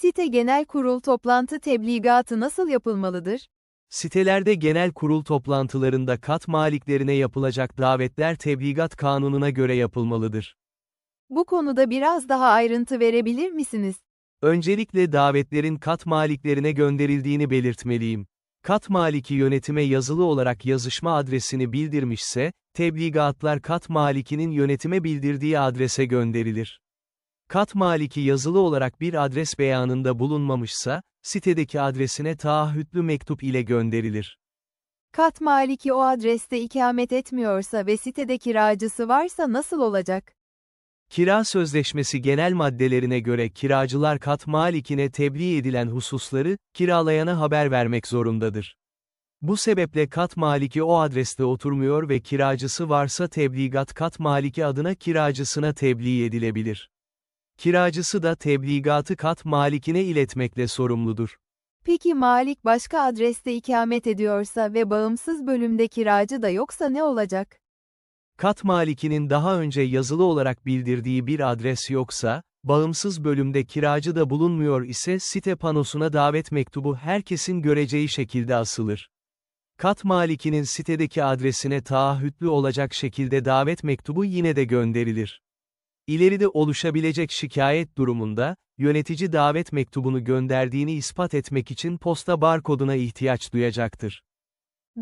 Site genel kurul toplantı tebligatı nasıl yapılmalıdır? Sitelerde genel kurul toplantılarında kat maliklerine yapılacak davetler tebligat kanununa göre yapılmalıdır. Bu konuda biraz daha ayrıntı verebilir misiniz? Öncelikle davetlerin kat maliklerine gönderildiğini belirtmeliyim. Kat maliki yönetime yazılı olarak yazışma adresini bildirmişse, tebligatlar kat malikinin yönetime bildirdiği adrese gönderilir. Kat maliki yazılı olarak bir adres beyanında bulunmamışsa, sitedeki adresine taahhütlü mektup ile gönderilir. Kat maliki o adreste ikamet etmiyorsa ve sitede kiracısı varsa nasıl olacak? Kira sözleşmesi genel maddelerine göre kiracılar kat malikine tebliğ edilen hususları, kiralayana haber vermek zorundadır. Bu sebeple kat maliki o adreste oturmuyor ve kiracısı varsa tebligat kat maliki adına kiracısına tebliğ edilebilir. Kiracısı da tebligatı kat malikine iletmekle sorumludur. Peki malik başka adreste ikamet ediyorsa ve bağımsız bölümde kiracı da yoksa ne olacak? Kat malikinin daha önce yazılı olarak bildirdiği bir adres yoksa, bağımsız bölümde kiracı da bulunmuyor ise site panosuna davet mektubu herkesin göreceği şekilde asılır. Kat malikinin sitedeki adresine taahhütlü olacak şekilde davet mektubu yine de gönderilir. İleride oluşabilecek şikayet durumunda, yönetici davet mektubunu gönderdiğini ispat etmek için posta barkoduna ihtiyaç duyacaktır.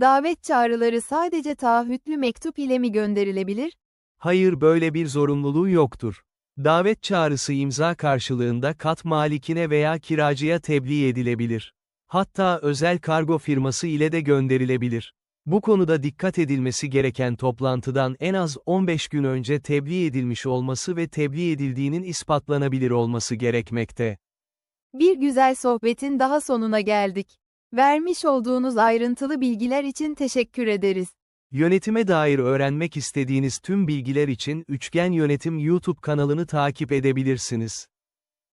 Davet çağrıları sadece taahhütlü mektup ile mi gönderilebilir? Hayır böyle bir zorunluluğu yoktur. Davet çağrısı imza karşılığında kat malikine veya kiracıya tebliğ edilebilir. Hatta özel kargo firması ile de gönderilebilir. Bu konuda dikkat edilmesi gereken toplantıdan en az 15 gün önce tebliğ edilmiş olması ve tebliğ edildiğinin ispatlanabilir olması gerekmekte. Bir güzel sohbetin daha sonuna geldik. Vermiş olduğunuz ayrıntılı bilgiler için teşekkür ederiz. Yönetime dair öğrenmek istediğiniz tüm bilgiler için Üçgen Yönetim YouTube kanalını takip edebilirsiniz.